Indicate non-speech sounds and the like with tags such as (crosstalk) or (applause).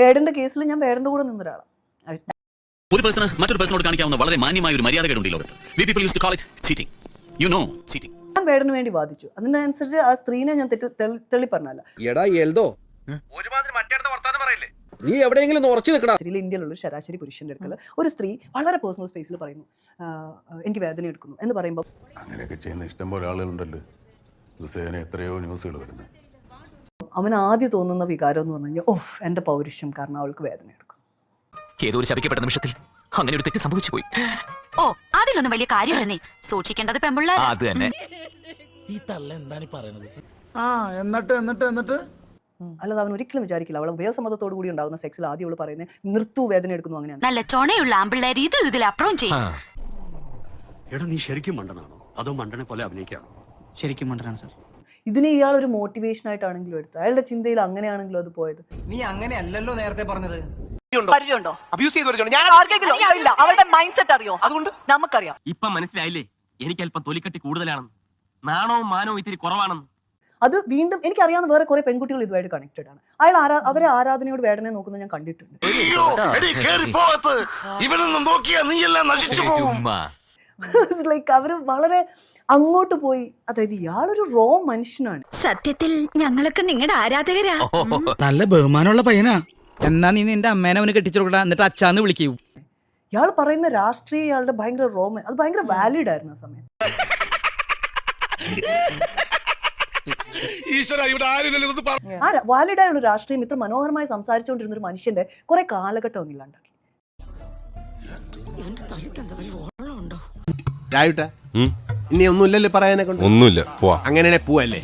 വേടന്റെ കേസിൽ ഞാൻ വേടന്റെ കൂടെ നിന്ന ഒരാളാണ് ഒരു പേഴ്സണ് മറ്റൊരു പേഴ്സണോട് കാണിക്കാവുന്ന വളരെ മാന്യമായ ഒരു മര്യാദകളുണ്ട് ഈ ലോകത്ത് we people use to call it cheating you know cheating ഞാൻ വേടന് വേണ്ടി വാദിച്ചു. അതിനനുസരിച്ച് ആ സ്ത്രീനെ ഞാൻ തെറ്റ് തെളി- പറഞ്ഞല്ല എടാ എൽദോ. നീ എവിടെയെങ്കിലും ഉറച്ചു നിൽക്കടാ. ശരിയിൽ ഇന്ത്യയിലുള്ള ശരാശരി പുരുഷന്റെ അടുക്കൽ ഒരു സ്ത്രീ വളരെ പേഴ്സണൽ സ്പേസിൽ പറയുന്നു "ആ, ആ, എനിക്ക് വേദന എടുക്കുന്നു എന്ന് പറയുമ്പോൾ അങ്ങനെയൊക്കെ ചെയ്യുന്ന ഇഷ്ടംപോലെ ആളുകളുണ്ടല്ലോ. ദിവസേന എത്രയോ ന്യൂസുകൾ വരുന്നത്. അവൻ ആദ്യം തോന്നുന്ന വികാരം എന്ന് പറഞ്ഞു കഴിഞ്ഞാൽ ഓഫ് എന്റെ പൗരുഷം കാരണം അവൾക്ക് വേദന എടുക്കും. ഏതോ ഒരു ശപിക്കപ്പെട്ട നിമിഷത്തിൽ അങ്ങനെ ഒരു തെറ്റ് സംഭവിച്ചു പോയി. ഓ അതിലൊന്നും വലിയ കാര്യമല്ലേ സൂക്ഷിക്കേണ്ടത് പെമ്പിള്ള അത് തന്നെ. ഈ തള്ള എന്താണ് പറയുന്നത് ആ എന്നിട്ട് എന്നിട്ട് എന്നിട്ട്? അല്ലാതെ അവൻ ഒരിക്കലും വിചാരിക്കില്ല. അവൾ ഉപയോഗസമ്മതത്തോടു കൂടി ഉണ്ടാകുന്ന സെക്സിൽ ആദ്യം അവൾ പറയുന്നത് നിർത്തു വേദന എടുക്കുന്നു അങ്ങനെയാണ്. നല്ല ചൊണയുള്ള ആമ്പിള്ളേർ ഇത് ഇതിലപ്പുറം ചെയ്യും. എടാ നീ ശരിക്കും മണ്ടനാണോ? അതോ മണ്ടനെ പോലെ അഭിനയിക്കാണോ? ശരിക്കും മണ്ടനാണ് സാർ. ഇതിനെ ഇയാൾ ഒരു മോട്ടിവേഷൻ ആയിട്ടാണെങ്കിലും എടുത്തത്. അയാളുടെ ചിന്തയിൽ അങ്ങനെയാണെങ്കിലും അത് പോയത്. നീ അങ്ങനെയല്ലല്ലോ നേരത്തെ പറഞ്ഞത്. പരിചയമുണ്ടോ? അബ്യൂസ് ചെയ്തോണ്ട് ഞാൻ ആർക്കെങ്കിലും ഇല്ല അവരുടെ മൈൻഡ് സെറ്റ് അറിയോ? അതുകൊണ്ട്? നമുക്കറിയാം. ഇപ്പൊ മനസ്സിലായില്ലേ? എനിക്ക് അല്പം തൊലിക്കട്ടി കൂടുതലാണെന്ന്. നാണവും മാനവും ഇത്തിരി കുറവാണെന്ന്. അത് വീണ്ടും എനിക്കറിയാവുന്ന വേറെ കുറെ പെൺകുട്ടികൾ ഇതുമായിട്ട് കണക്റ്റഡ് ആണ്. അയാൾ ആരാ അവരെ ആരാധനയോട് വേടനെ നോക്കുന്നത് ഞാൻ കണ്ടിട്ടുണ്ട്. (laughs) ലൈക്ക് അവർ വളരെ അങ്ങോട്ട് പോയി. അതായത് ഇയാളൊരു റോ മനുഷ്യനാണ്. സത്യത്തിൽ ഞങ്ങളൊക്കെ നിങ്ങളുടെ ആരാധകരാ? നല്ല ബഹുമാനമുള്ള പയ്യനാ. എന്നാ നീ നിന്റെ അമ്മേനെ അവന് കെട്ടിച്ചു കൊടുക്കടാ എന്നിട്ട് അച്ഛാന്ന് വിളിക്കൂ. ഇയാൾ പറയുന്ന രാഷ്ട്രീയ ഇയാളുടെ ഭയങ്കര റോമ അത് ഭയങ്കര വാലിഡ് ആയിരുന്നു ആ സമയം. (laughs) ഈശ്വര ഇവിടെ ആരും ആ വാലിഡ് ആയുള്ള രാഷ്ട്രീയം ഇത്ര മനോഹരമായി സംസാരിച്ചുകൊണ്ടിരുന്ന ഒരു മനുഷ്യന്റെ കുറെ കാലഘട്ടം ഒന്നും ഇല്ലാണ്ടാക്കി ഇനി ഒന്നുമില്ലല്ലേ പറയാനെ കൊണ്ട് ഒന്നുമില്ല. പോവാ. അങ്ങനെയാണെ പോവല്ലേ?